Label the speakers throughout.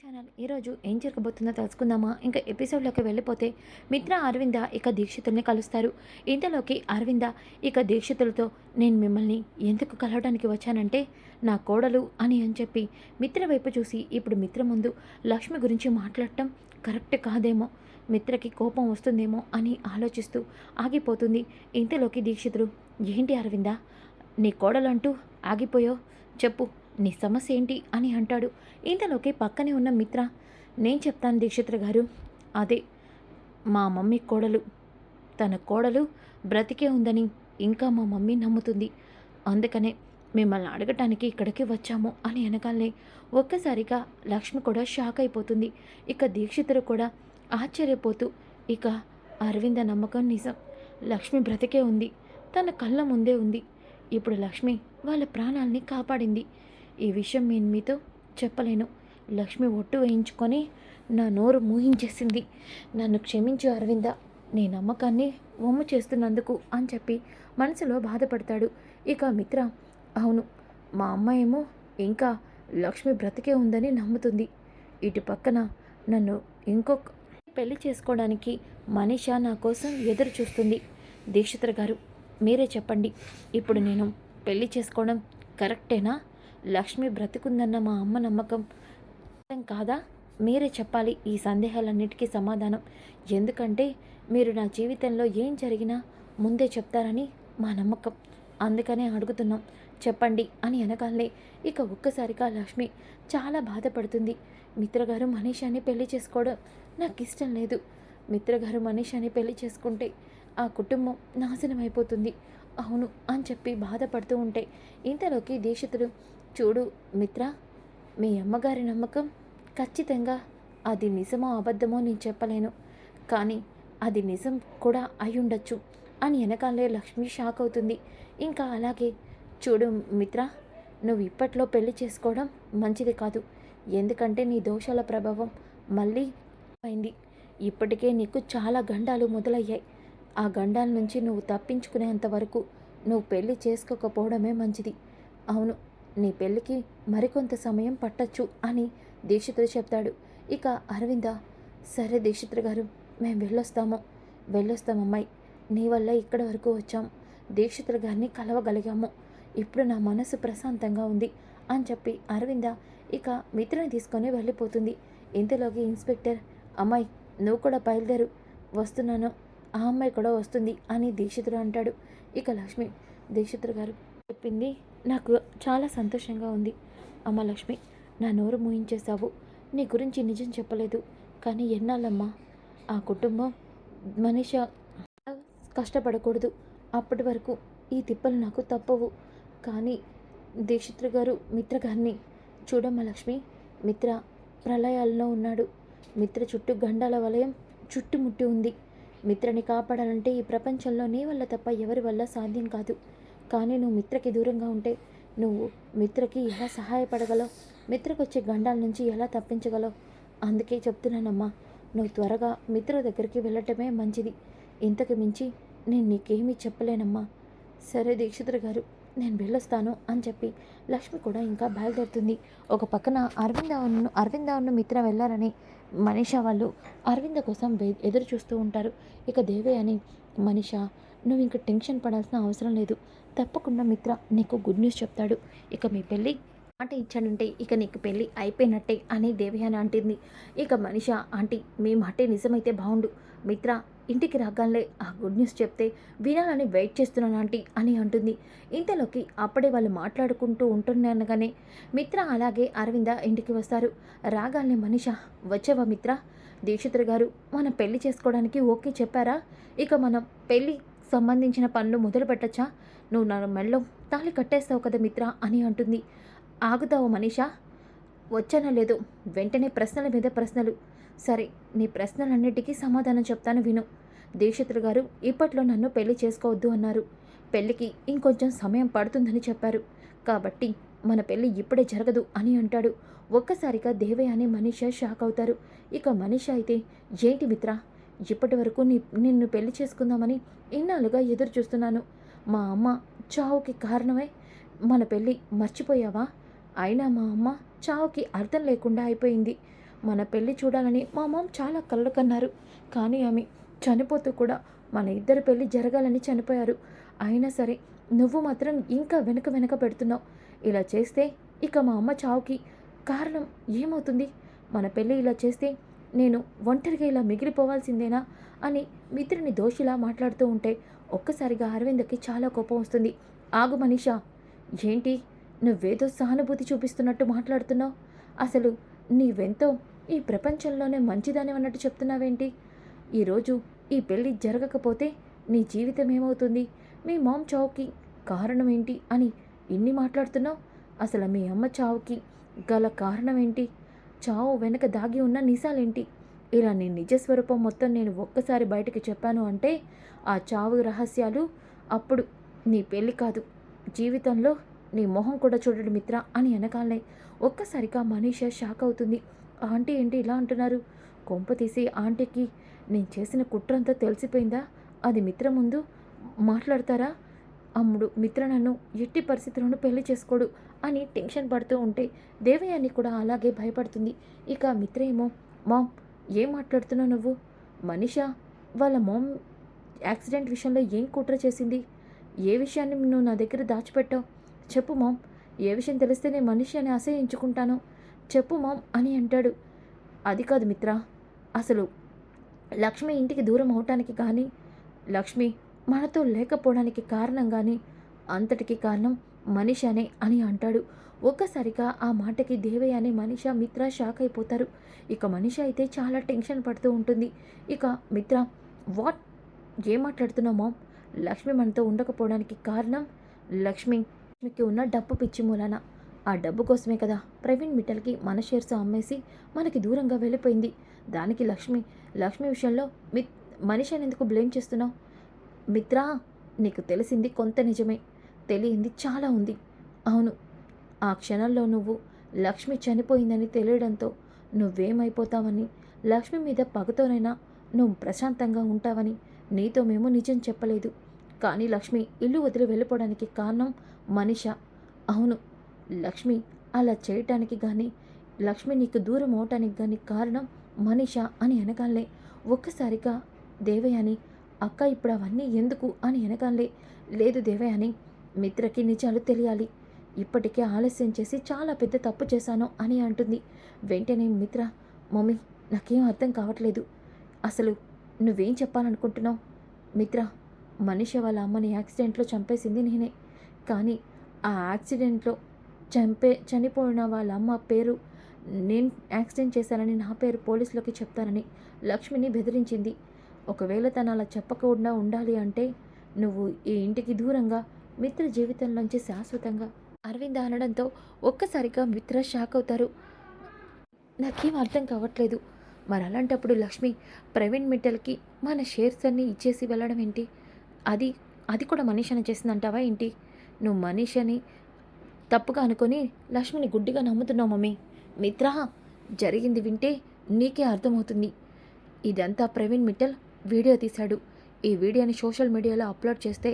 Speaker 1: Channel. ఈరోజు ఏం జరగబోతుందో తెలుసుకుందామా? ఇంకా ఎపిసోడ్లోకి వెళ్ళిపోతే మిత్ర అరవింద ఇక దీక్షితుల్ని కలుస్తారు. ఇంతలోకి అరవింద ఇక దీక్షితులతో నేను మిమ్మల్ని ఎందుకు కలవడానికి వచ్చానంటే నా కోడలు అని అని చెప్పి మిత్ర వైపు చూసి ఇప్పుడు మిత్ర ముందు లక్ష్మి గురించి మాట్లాడటం కరెక్ట్ కాదేమో మిత్రకి కోపం వస్తుందేమో అని ఆలోచిస్తూ ఆగిపోతుంది ఇంతలోకి దీక్షితుడు. ఏంటి అరవింద నీ కోడలంటూ ఆగిపోయో చెప్పు నీ సమస్య ఏంటి అని అంటాడు. ఇంతలోకి పక్కనే ఉన్న మిత్ర. నేను చెప్తాను దీక్షిత్ర గారు. అదే మా మమ్మీ కోడలు. తన కోడలు బ్రతికే ఉందని ఇంకా మా మమ్మీ నమ్ముతుంది. అందుకనే మిమ్మల్ని అడగటానికి ఇక్కడికి వచ్చాము అని అనగానే ఒక్కసారిగా లక్ష్మి కూడా షాక్ అయిపోతుంది. ఇక దీక్షితరు కూడా ఆశ్చర్యపోతూ ఇక అరవింద నమ్మకం నిజం. లక్ష్మి బ్రతికే ఉంది. తన కళ్ళ ముందే ఉంది. ఇప్పుడు లక్ష్మి వాళ్ళ ప్రాణాల్ని కాపాడింది. ఈ విషయం నేను మీతో చెప్పలేను. లక్ష్మి ఒట్టు వేయించుకొని నా నోరు మూహించేసింది. నన్ను క్షమించు అరవింద నీ నమ్మకాన్ని వమ్ము చేస్తున్నందుకు అని చెప్పి మనసులో బాధపడతాడు. ఇక మిత్ర అవును మా అమ్మ ఏమో ఇంకా లక్ష్మి బ్రతికే ఉందని నమ్ముతుంది. ఇటు పక్కన నన్ను ఇంకొక పెళ్ళి చేసుకోవడానికి మనీష నా కోసం ఎదురు చూస్తుంది. దీక్షిత్ర గారు మీరే చెప్పండి. ఇప్పుడు నేను పెళ్ళి చేసుకోవడం కరెక్టేనా? లక్ష్మి బ్రతికుందన్న మా అమ్మ నమ్మకం కాదా? మీరే చెప్పాలి ఈ సందేహాలన్నిటికీ సమాధానం. ఎందుకంటే మీరు నా జీవితంలో ఏం జరిగినా ముందే చెప్తారని మా నమ్మకం. అందుకనే అడుగుతున్నాం. చెప్పండి అని అనగానే ఇక ఒక్కసారిగా లక్ష్మి చాలా బాధపడుతుంది. మిత్రగారు మనీషాని పెళ్ళి చేసుకోవడం నాకు ఇష్టం లేదు. మిత్రగారు మనీషాని పెళ్ళి చేసుకుంటే ఆ కుటుంబం నాశనం అయిపోతుంది అవును అని చెప్పి బాధపడుతూ ఉంటే ఇంతలోకి దీక్షితుడు చూడు మిత్ర మీ అమ్మగారి నమ్మకం ఖచ్చితంగా అది నిజమో అబద్ధమో నేను చెప్పలేను. కానీ అది నిజం కూడా అయి అని వెనకాలే లక్ష్మి షాక్ అవుతుంది. ఇంకా అలాగే చూడు మిత్ర నువ్వు ఇప్పట్లో పెళ్ళి చేసుకోవడం మంచిది కాదు. ఎందుకంటే నీ దోషాల ప్రభావం మళ్ళీ అయింది. ఇప్పటికే నీకు చాలా గండాలు మొదలయ్యాయి. ఆ గండాల నుంచి నువ్వు తప్పించుకునేంత వరకు నువ్వు పెళ్ళి చేసుకోకపోవడమే మంచిది. అవును నీ పెళ్ళికి మరికొంత సమయం పట్టచ్చు అని దీక్షితుడు చెప్తాడు. ఇక అరవింద సరే దీక్షితుడు గారు మేము వెళ్ళొస్తాము. వెళ్ళొస్తాం అమ్మాయి. నీ వల్ల ఇక్కడ వరకు వచ్చాం. దీక్షితుడు గారిని కలవగలిగాము. ఇప్పుడు నా మనసు ప్రశాంతంగా ఉంది అని చెప్పి అరవింద ఇక మిత్రుని తీసుకొని వెళ్ళిపోతుంది. ఇంతలోకి ఇన్స్పెక్టర్ అమ్మాయి నువ్వు కూడా బయలుదేరు. వస్తున్నాను. ఆ అమ్మాయి కూడా వస్తుంది అని దీక్షితుడు అంటాడు. ఇక లక్ష్మి దీక్షితుడు గారు చెప్పింది నాకు చాలా సంతోషంగా ఉంది. అమ్మ లక్ష్మి నా నోరు మూయించేశావు. నీ గురించి నిజం చెప్పలేదు. కానీ ఎన్నాళ్ళమ్మా? ఆ కుటుంబం మనిష కష్టపడకూడదు. అప్పటి వరకు ఈ తిప్పలు నాకు తప్పవు. కానీ దీక్షిత్ర గారు మిత్ర గారిని చూడమ్మ లక్ష్మి. మిత్ర ప్రళయాల్లో ఉన్నాడు. మిత్ర చుట్టూ గండాల వలయం చుట్టుముట్టి ఉంది. మిత్రని కాపాడాలంటే ఈ ప్రపంచంలో నీ వల్ల తప్ప ఎవరి వల్ల సాధ్యం కాదు. కానీ నువ్వు మిత్రకి దూరంగా ఉంటే నువ్వు మిత్రకి ఎలా సహాయపడగలవు? మిత్రకు వచ్చే గండాల నుంచి ఎలా తప్పించగలవు? అందుకే చెప్తున్నానమ్మా నువ్వు త్వరగా మిత్ర దగ్గరికి వెళ్ళటమే మంచిది. ఇంతకు మించి నేను నీకేమీ చెప్పలేనమ్మా. సరే దీక్షితుడు గారు నేను వెళ్ళొస్తాను అని చెప్పి లక్ష్మి కూడా ఇంకా బయలుదేరుతుంది. ఒక పక్కన అరవిందావును అరవిందావును మిత్ర వెళ్ళారని మనీష వాళ్ళు అరవింద కోసం ఎదురు చూస్తూ ఉంటారు. ఇక దేవి అని మనీష నువ్వు ఇంక టెన్షన్ పడాల్సిన అవసరం లేదు. తప్పకుండా మిత్ర నీకు గుడ్ న్యూస్ చెప్తాడు. ఇక మీ పెళ్ళి మాట ఇచ్చాడంటే ఇక నీకు పెళ్ళి అయిపోయినట్టే అని దేవయాని అంటుంది. ఇక మనిష ఆంటీ మీ మాటే నిజమైతే బాగుండు మిత్ర ఇంటికి రాగానే ఆ గుడ్ న్యూస్ చెప్తే వినాలని వెయిట్ చేస్తున్నాను ఆంటీ అని అంటుంది. ఇంతలోకి అప్పుడే వాళ్ళు మాట్లాడుకుంటూ ఉంటున్నానగానే మిత్ర అలాగే అరవింద ఇంటికి వస్తారు. రాగానే మనిష వచ్చావా మిత్ర? దీక్షితుడు గారు మనం పెళ్ళి చేసుకోవడానికి ఓకే చెప్పారా? ఇక మనం పెళ్ళి సంబంధించిన పనులు మొదలు పెట్టచ్చా నువ్వు నా మెళ్ళో తాళి కట్టేస్తావు కదా మిత్ర అని అంటుంది. ఆగుతావు మనీషా? వచ్చానో లేదు వెంటనే ప్రశ్నల మీద ప్రశ్నలు. సరే నీ ప్రశ్నలన్నిటికీ సమాధానం చెప్తాను విను. దీక్షితులు గారు ఇప్పట్లో నన్ను పెళ్ళి చేసుకోవద్దు అన్నారు. పెళ్ళికి ఇంకొంచెం సమయం పడుతుందని చెప్పారు. కాబట్టి మన పెళ్ళి ఇప్పుడే జరగదు అని అంటాడు. ఒక్కసారిగా దేవయ్య అనే మనీష షాక్ అవుతారు. ఇక మనీష అయితే ఏంటి మిత్ర? ఇప్పటి వరకు నీ నిన్ను పెళ్ళి చేసుకుందామని ఇన్నాళ్ళుగా ఎదురు చూస్తున్నాను. మా అమ్మ చావుకి కారణమై మన పెళ్ళి మర్చిపోయావా? అయినా మా అమ్మ చావుకి అర్థం లేకుండా అయిపోయింది. మన పెళ్ళి చూడాలని మా మామ చాలా కళ్ళు కన్నారు. కానీ ఆమె చనిపోతూ కూడా మన ఇద్దరి పెళ్ళి జరగాలని చనిపోయారు. అయినా సరే నువ్వు మాత్రం ఇంకా వెనక వెనక పెడుతున్నావు. ఇలా చేస్తే ఇక మా అమ్మ చావుకి కారణం ఏమవుతుంది? మన పెళ్ళి ఇలా చేస్తే నేను ఒంటరిగా ఇలా మిగిలిపోవాల్సిందేనా? అని మిత్రుని దోషిలా మాట్లాడుతూ ఉంటే ఒక్కసారిగా అరవిందకి చాలా కోపం వస్తుంది. ఆగు మనీషా ఏంటి? నువ్వేదో సహానుభూతి చూపిస్తున్నట్టు మాట్లాడుతున్నావు? అసలు నీవెంతో ఈ ప్రపంచంలోనే మంచిదని అన్నట్టు చెప్తున్నావేంటి? ఈరోజు ఈ పెళ్ళి జరగకపోతే నీ జీవితం ఏమవుతుంది? మీ మామ్ చావుకి కారణం ఏంటి అని ఇన్ని మాట్లాడుతున్నావు? అసలు మీ అమ్మ చావుకి గల కారణం ఏంటి చావు వెనక దాగి ఉన్న నిజాలేంటి? ఇలా నీ నిజస్వరూపం మొత్తం నేను ఒక్కసారి బయటకు చెప్పాను అంటే ఆ చావు రహస్యాలు అప్పుడు నీ పెళ్ళి కాదు. జీవితంలో నీ మొహం కూడా చూడడు మిత్ర అని వెనకాలనే ఒక్కసారిగా మనీష షాక్ అవుతుంది. ఆంటీ ఏంటి ఇలా అంటున్నారు? కొంప తీసి ఆంటీకి నేను చేసిన కుట్రంతా తెలిసిపోయిందా? అది మిత్ర ముందు మాట్లాడతారా? అమ్ముడు మిత్ర నన్ను ఎట్టి పరిస్థితుల్లోనూ పెళ్ళి చేసుకోడు అని టెన్షన్ పడుతూ ఉంటే దేవయాని కూడా అలాగే భయపడుతుంది. ఇక మిత్ర ఏమో మామ్ ఏం మాట్లాడుతున్నావు నువ్వు? మనిష వాళ్ళ మామ్ యాక్సిడెంట్ విషయంలో ఏం కుట్ర చేసింది? ఏ విషయాన్ని నువ్వు నా దగ్గర దాచిపెట్టావు? చెప్పు మామ్ ఏ విషయం తెలిస్తే నేను మనిషి అని అసహించుకుంటాను. చెప్పు మామ్ అని అంటాడు. అది కాదు మిత్ర అసలు లక్ష్మి ఇంటికి దూరం అవటానికి కానీ లక్ష్మి మనతో లేకపోవడానికి కారణం కానీ అంతటికి కారణం మనిషానే అని అంటాడు. ఒక్కసారిగా ఆ మాటకి దేవయ్య అనే మనిష మిత్ర షాక్ అయిపోతారు. ఇక మనిష అయితే చాలా టెన్షన్ పడుతూ ఉంటుంది. ఇక మిత్ర వాట్? ఏం మాట్లాడుతున్నావు మామ్? లక్ష్మి మనతో ఉండకపోవడానికి కారణం? లక్ష్మి లక్ష్మికి ఉన్న డబ్బు పిచ్చి మూలన. ఆ డబ్బు కోసమే కదా ప్రవీణ్ మిట్టల్కి మన షేర్స్ అమ్మేసి మనకి దూరంగా వెళ్ళిపోయింది. దానికి లక్ష్మి లక్ష్మి విషయంలో మిత్ మనిషిని ఎందుకు బ్లేమ్ చేస్తున్నావు? మిత్రా నీకు తెలిసింది కొంత నిజమే. తెలియంది చాలా ఉంది. అవును ఆ క్షణంలో నువ్వు లక్ష్మి చనిపోయిందని తెలియడంతో నువ్వేమైపోతావని లక్ష్మి మీద పగతోనైనా నువ్వు ప్రశాంతంగా ఉంటావని నీతో మేము నిజం చెప్పలేదు. కానీ లక్ష్మి ఇల్లు వదిలి వెళ్ళిపోవడానికి కారణం మనిష. అవును లక్ష్మి అలా చేయటానికి కానీ లక్ష్మి నీకు దూరం అవటానికి కానీ కారణం మనిష అని అనగాలే ఒక్కసారిగా దేవయాని అక్క ఇప్పుడు అవన్నీ ఎందుకు అని అనగాలే లేదు దేవయాని మిత్రకి నిజాలు తెలియాలి. ఇప్పటికే ఆలస్యం చేసి చాలా పెద్ద తప్పు చేశాను అని అంటుంది. వెంటనే మిత్ర మమ్మీ నాకేం అర్థం కావట్లేదు. అసలు నువ్వేం చెప్పాలనుకుంటున్నావు? మిత్ర మనిషి వాళ్ళ అమ్మని యాక్సిడెంట్లో చంపేసింది నేనే. కానీ ఆ యాక్సిడెంట్లో చంపే చనిపోయిన వాళ్ళ అమ్మ పేరు నేను యాక్సిడెంట్ చేశానని నా పేరు పోలీసులకి చెప్తానని లక్ష్మిని బెదిరించింది. ఒకవేళ తను అలా చెప్పకుండా ఉండాలి అంటే నువ్వు ఈ ఇంటికి దూరంగా మిత్ర జీవితంలోంచి శాశ్వతంగా అరవింద్ అనడంతో ఒక్కసారిగా మిత్ర షాక్ అవుతారు. నాకేం అర్థం కావట్లేదు. మరి అలాంటప్పుడు లక్ష్మి ప్రవీణ్ మిట్టల్కి మన షేర్స్ అన్నీ ఇచ్చేసి వెళ్ళడం ఏంటి? అది అది కూడా మనీషని చేసిందంటావా ఏంటి? నువ్వు మనీషని తప్పుగా అనుకొని లక్ష్మిని గుడ్డిగా నమ్ముతున్నావు మమ్మీ. మిత్ర జరిగింది వింటే నీకే అర్థమవుతుంది. ఇదంతా ప్రవీణ్ మిట్టల్ వీడియో తీశాడు. ఈ వీడియోని సోషల్ మీడియాలో అప్లోడ్ చేస్తే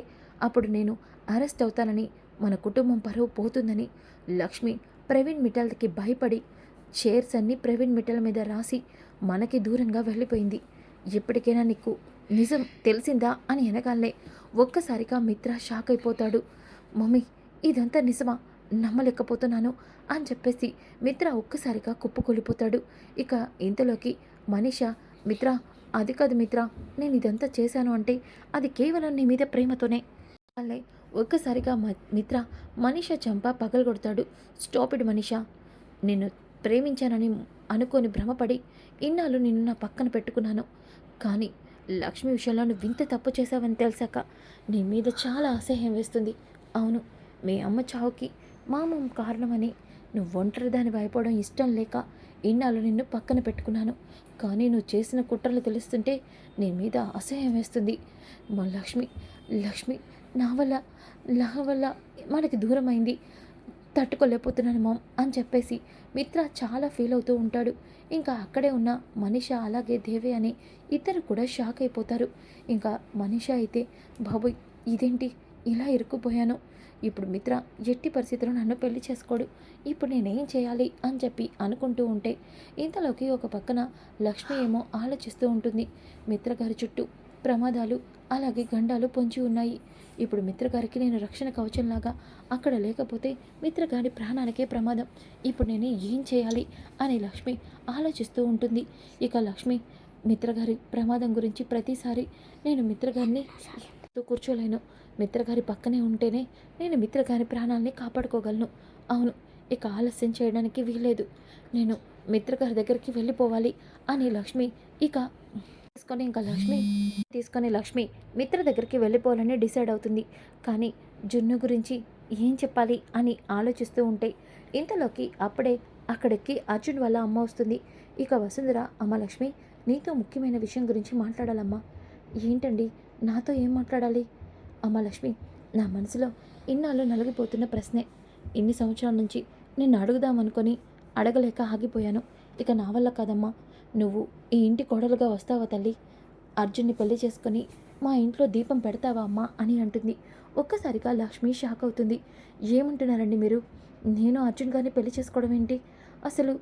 Speaker 1: అప్పుడు నేను అరెస్ట్ అవుతానని మన కుటుంబం పరువు పోతుందని లక్ష్మి ప్రవీణ్ మిఠాల్కి భయపడి చైర్స్ అన్నీ ప్రవీణ్ మిఠల మీద రాసి మనకి దూరంగా వెళ్ళిపోయింది. ఇప్పటికైనా నీకు నిజం తెలిసిందా అని వెనకాలనే ఒక్కసారిగా మిత్ర షాక్ అయిపోతాడు. మమ్మీ ఇదంతా నిజమా? నమ్మలేకపోతున్నాను అని చెప్పేసి మిత్ర ఒక్కసారిగా కుప్పకూలిపోతాడు. ఇక ఇంతలోకి మనిష మిత్ర అది కాదు మిత్ర నేను ఇదంతా చేశాను అంటే అది కేవలం నీ మీద ప్రేమతోనే. వాళ్ళే ఒక్కసారిగా మిత్ర మనిష చంప పగలగొడతాడు స్టాపిడ్ మనిష నిన్ను ప్రేమించానని అనుకొని భ్రమపడి ఇన్నాళ్ళు నిన్ను నా పక్కన పెట్టుకున్నాను. కానీ లక్ష్మి విషయంలో నువ్వు ఇంత తప్పు చేశావని తెలిసాక నీ మీద చాలా అసహ్యం వేస్తుంది. అవును మీ అమ్మ చావుకి మా అమ్మ కారణమని నువ్వు ఒంటరిదాని భయపడడం ఇష్టం లేక ఇన్నాళ్ళు నిన్ను పక్కన పెట్టుకున్నాను. కానీ నువ్వు చేసిన కుట్రలు తెలుస్తుంటే నీ మీద అసహ్యం వేస్తుంది. మా లక్ష్మి లక్ష్మి నా వల్ల నా వల్ల మనకి దూరమైంది. తట్టుకోలేకపోతున్నాను మామ్ అని చెప్పేసి మిత్ర చాలా ఫీల్ అవుతూ ఉంటాడు. ఇంకా అక్కడే ఉన్న మనిష అలాగే దేవి అని ఇద్దరు కూడా షాక్ అయిపోతారు. ఇంకా మనిష అయితే బాబోయ్ ఇదేంటి? ఇలా ఇరుక్కుపోయాను. ఇప్పుడు మిత్ర ఎట్టి పరిస్థితుల్లో నన్ను పెళ్ళి చేసుకోడు. ఇప్పుడు నేనేం చేయాలి అని చెప్పి అనుకుంటూ ఉంటే ఇంతలోకి ఒక పక్కన లక్ష్మి ఏమో ఆలోచిస్తూ ఉంటుంది. మిత్ర గారి చుట్టూ ప్రమాదాలు అలాగే గండాలు పొంచి ఉన్నాయి. ఇప్పుడు మిత్రగారికి నేను రక్షణ కవచంలాగా అక్కడ లేకపోతే మిత్రగారి ప్రాణానికే ప్రమాదం. ఇప్పుడు నేను ఏం చేయాలి అని లక్ష్మి ఆలోచిస్తూ ఉంటుంది. ఇక లక్ష్మి మిత్రగారి ప్రమాదం గురించి ప్రతిసారి నేను మిత్రగారిని కూర్చోలేను. మిత్రగారి పక్కనే ఉంటేనే నేను మిత్రగారి ప్రాణాలని కాపాడుకోగలను. అవును ఇక ఆలస్యం చేయడానికి వీల్లేదు. నేను మిత్రగారి దగ్గరికి వెళ్ళిపోవాలి అని లక్ష్మి ఇక తీసుకొని ఇంకా లక్ష్మి తీసుకొని లక్ష్మి మిత్ర దగ్గరికి వెళ్ళిపోవాలని డిసైడ్ అవుతుంది. కానీ జున్ను గురించి ఏం చెప్పాలి అని ఆలోచిస్తూ ఉంటే ఇంతలోకి అప్పుడే అక్కడికి అర్జున్ వల్ల అమ్మ వస్తుంది. ఇక వసుంధర అమ్మ లక్ష్మి నీతో ముఖ్యమైన విషయం గురించి మాట్లాడాలమ్మా. ఏంటండి? నాతో ఏం మాట్లాడాలి? అమ్మ లక్ష్మి నా మనసులో ఇన్నాళ్ళు నలిగిపోతున్న ప్రశ్నే. ఇన్ని సంవత్సరాల నుంచి నిన్ను అడుగుదామనుకొని అడగలేక ఆగిపోయాను. ఇక నా వల్ల కాదమ్మా. నువ్వు ఈ ఇంటి కోడలుగా వస్తావా తల్లి? అర్జున్ని పెళ్ళి చేసుకొని మా ఇంట్లో దీపం పెడతావా అమ్మా అని అంటుంది. ఒక్కసారిగా లక్ష్మి షాక్ అవుతుంది. ఏమంటున్నారండి మీరు? నేను అర్జున్ గారిని పెళ్ళి చేసుకోవడం ఏంటి? అసలు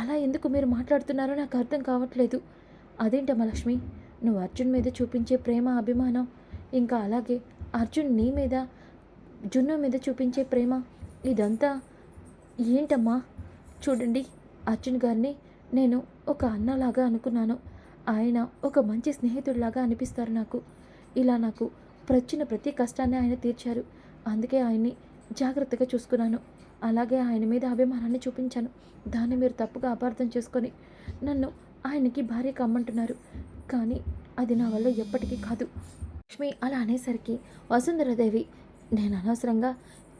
Speaker 1: అలా ఎందుకు మీరు మాట్లాడుతున్నారో నాకు అర్థం కావట్లేదు. అదేంటమ్మా లక్ష్మి? నువ్వు అర్జున్ మీద చూపించే ప్రేమ అభిమానం ఇంకా అలాగే అర్జున్ నీ మీద జున్ను మీద చూపించే ప్రేమ ఇదంతా ఏంటమ్మా? చూడండి అర్జున్ గారిని నేను ఒక అన్నలాగా అనుకున్నాను. ఆయన ఒక మంచి స్నేహితుడిలాగా అనిపిస్తారు నాకు. ఇలా నాకు ప్రచ్చిన ప్రతి కష్టాన్ని ఆయన తీర్చారు. అందుకే ఆయన్ని జాగ్రత్తగా చూసుకున్నాను. అలాగే ఆయన మీద అభిమానాన్ని చూపించాను. దాన్ని మీరు తప్పుగా అపార్థం చేసుకొని నన్ను ఆయనకి భార్య కమ్మంటున్నారు కానీ అది నా వల్ల ఎప్పటికీ కాదు. లక్ష్మి అలా అనేసరికి వసుంధరాదేవి నేను అనవసరంగా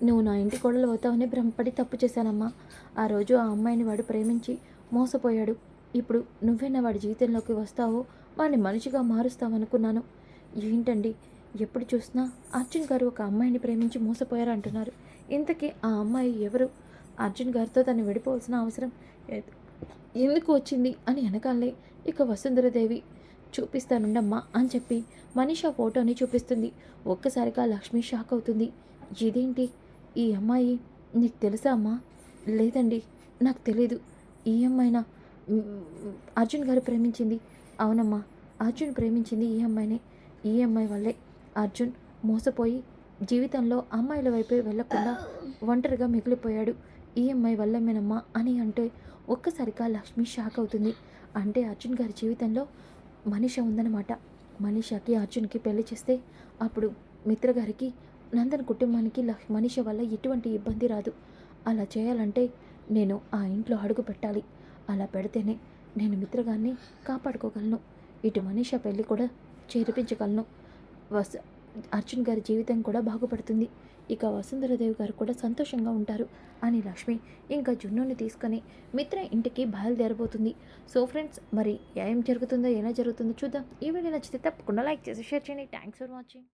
Speaker 1: నువ్వు నా ఇంటి కోడలు అవుతావని భ్రమపడి తప్పు చేశానమ్మా. ఆ రోజు ఆ అమ్మాయిని వాడు ప్రేమించి మోసపోయాడు. ఇప్పుడు నువ్వేనా వాడి జీవితంలోకి వస్తావో వాడిని మనిషిగా మారుస్తావనుకున్నాను. ఏంటండి? ఎప్పుడు చూసినా అర్జున్ గారు ఒక అమ్మాయిని ప్రేమించి మోసపోయారు అంటున్నారు ఇంతకీ ఆ అమ్మాయి ఎవరు? అర్జున్ గారితో తను విడిపోవాల్సిన అవసరం ఎందుకు వచ్చింది అని వెనకాలే ఇక వసుంధరదేవి చూపిస్తానుండమ్మా అని చెప్పి మనీషా ఫోటోని చూపిస్తుంది. ఒక్కసారిగా లక్ష్మి షాక్ అవుతుంది. ఇదేంటి? ఈ అమ్మాయి నీకు తెలుసా అమ్మా? లేదండి నాకు తెలీదు. ఈ అమ్మాయినా? అర్జున్ గారు ప్రేమించింది. అవునమ్మా అర్జున్ ప్రేమించింది ఈ అమ్మాయినే. ఈ అమ్మాయి వల్లే అర్జున్ మోసపోయి జీవితంలో అమ్మాయిల వైపే వెళ్ళకుండా ఒంటరిగా మిగిలిపోయాడు. ఈ అమ్మాయి వల్లమేనమ్మా అని అంటే ఒక్కసారిగా లక్ష్మి షాక్ అవుతుంది. అంటే అర్జున్ గారి జీవితంలో మనిష ఉందన్నమాట. మనీషాకి అర్జున్కి పెళ్ళి చేస్తే అప్పుడు మిత్ర గారికి నందన్ కుటుంబానికి లక్ష్ మనిష వల్ల ఎటువంటి ఇబ్బంది రాదు. అలా చేయాలంటే నేను ఆ ఇంట్లో అడుగు పెట్టాలి. అలా పెడితేనే నేను మిత్రగాన్ని కాపాడుకోగలను. ఇటు మనీష పెళ్ళి కూడా చేర్పించగలను. వస అర్జున్ గారి జీవితం కూడా బాగుపడుతుంది. ఇక వసుంధరదేవి గారు కూడా సంతోషంగా ఉంటారు అని లక్ష్మి ఇంకా జున్నుని తీసుకొని మిత్ర ఇంటికి బయలుదేరబోతుంది. సో ఫ్రెండ్స్ మరి ఏం జరుగుతుందో ఎలా జరుగుతుందో చూద్దాం. ఈ వీడియో నచ్చితే తప్పకుండా లైక్ చేసి షేర్ చేయండి. Thanks for watching